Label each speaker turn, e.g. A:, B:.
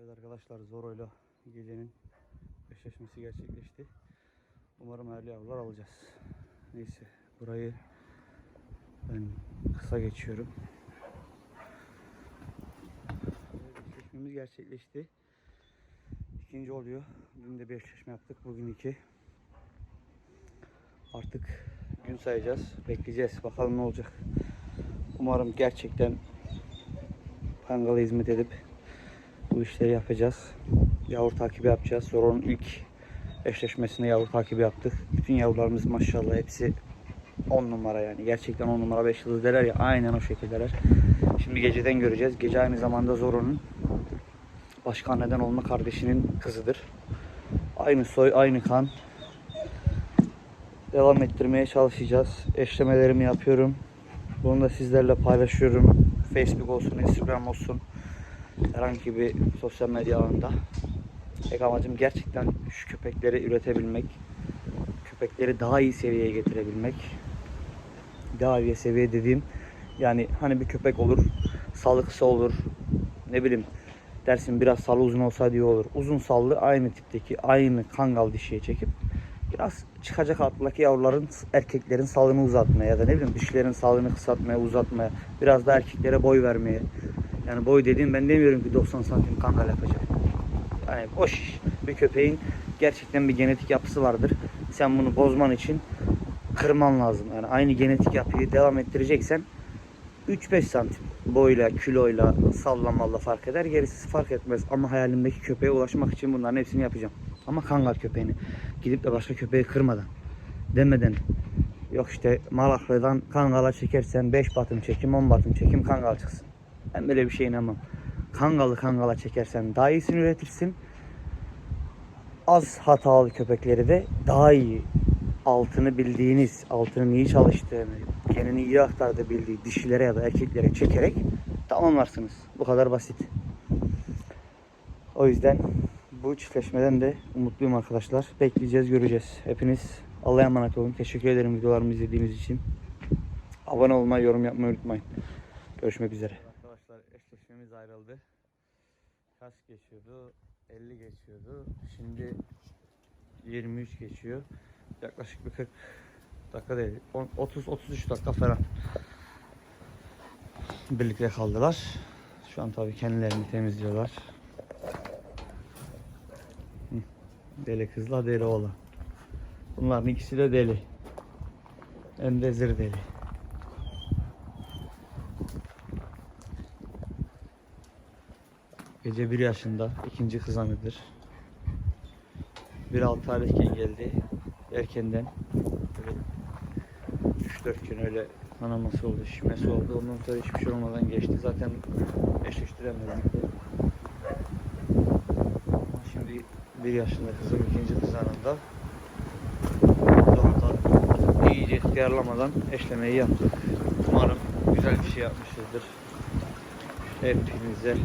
A: Evet arkadaşlar Zoro'yla gecenin eşleşmesi gerçekleşti. Umarım hayırlı yavrular alacağız. Neyse burayı ben kısa geçiyorum. Eşleşmemiz gerçekleşti. İkinci oluyor. Dün de bir eşleşme yaptık. Bugün iki. Artık gün sayacağız. Bekleyeceğiz. Bakalım ne olacak. Umarım gerçekten Kangal'a hizmet edip bu işleri yapacağız. Yavru takibi yapacağız. Zoron'un ilk eşleşmesinde yavru takibi yaptık. Bütün yavrularımız maşallah hepsi 10 numara yani. Gerçekten 10 numara 5 yıldız derler ya aynen o şekildeler. Şimdi geceden göreceğiz. Gece aynı zamanda Zoron'un başka anneden olma kardeşinin kızıdır. Aynı soy, aynı kan. Devam ettirmeye çalışacağız. Eşlemelerimi yapıyorum. Bunu da sizlerle paylaşıyorum. Facebook olsun, Instagram olsun. Herhangi bir sosyal medya alanında. Tek amacım gerçekten şu köpekleri üretebilmek. Köpekleri daha iyi seviyeye getirebilmek. Daha iyi seviye dediğim yani hani bir köpek olur, salı olur, ne bileyim dersin biraz salı uzun olsa diye olur. Uzun sallı aynı tipteki aynı kangal dişiye çekip biraz çıkacak alttaki yavruların erkeklerin salını uzatmaya ya da ne bileyim dişilerin salını kısaltmaya uzatmaya biraz da erkeklere boy vermeye yani boy dediğim ben demiyorum ki 90 santim kangal yapacağım yani boş bir köpeğin gerçekten bir genetik yapısı vardır sen bunu bozman için kırman lazım yani aynı genetik yapıyı devam ettireceksen 3-5 santim boyla, kiloyla, sallamalla fark eder. Gerisi fark etmez. Ama hayalimdeki köpeğe ulaşmak için bunların hepsini yapacağım. Ama kangal köpeğini. Gidip de başka köpeği kırmadan, demeden. Yok işte Malaklı'dan kangala çekersen 5 batım çekim, 10 batım çekim kangal çıksın. Ben böyle bir şey inanmam. Kangalı kangala çekersen daha iyisini üretirsin. Az hatalı köpekleri de daha iyi altını bildiğiniz, altının iyi çalıştığını, kendini iyi aktardığı bildiği dişilere ya da erkeklere çekerek tamamlarsınız. Bu kadar basit. O yüzden bu çiftleşmeden de umutluyum arkadaşlar. Bekleyeceğiz, göreceğiz. Hepiniz Allah'a emanet olun. Teşekkür ederim videolarımı izlediğiniz için. Abone olmayı, yorum yapmayı unutmayın. Görüşmek üzere. Eşleşmemiz ayrıldı. Kaç geçiyordu? 50 geçiyordu. Şimdi 23 geçiyor. Yaklaşık bir 40 dakika değil. 30-33 dakika falan. Birlikte kaldılar. Şu an tabii kendilerini temizliyorlar. Deli kızla deli oğlan. Bunların ikisi de deli. Hem de zır deli. Gece bir yaşında ikinci kızanıdır. Bir altı aylıkken geldi. Erkenden. Böyle 3-4 gün öyle kanaması oldu, şişmesi oldu. Ondan sonra hiçbir şey olmadan geçti. Zaten eşleştiremedik de. Ama şimdi bir yaşında kızım ikinci kızanında. Daha iyice ihtiyarlamadan eşlemeyi yaptık. Umarım güzel bir şey yapmışızdır. Hepinize